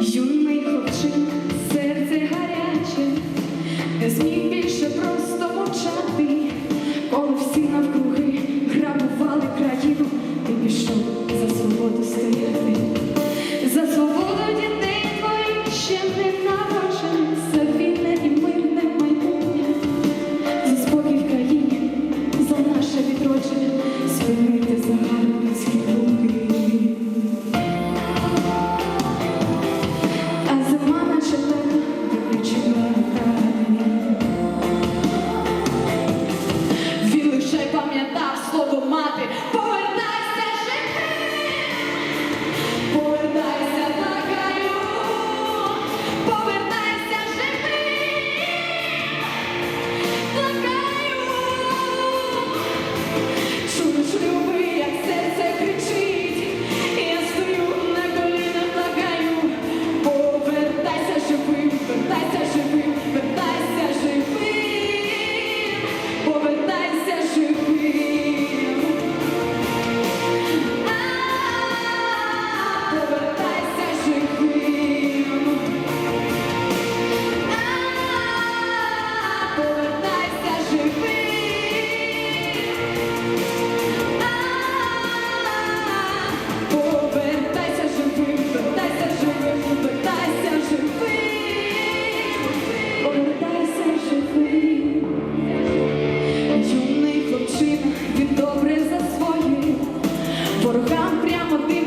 Юний хлопчик, ворогам прямо дивлячись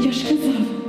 Я ж казав.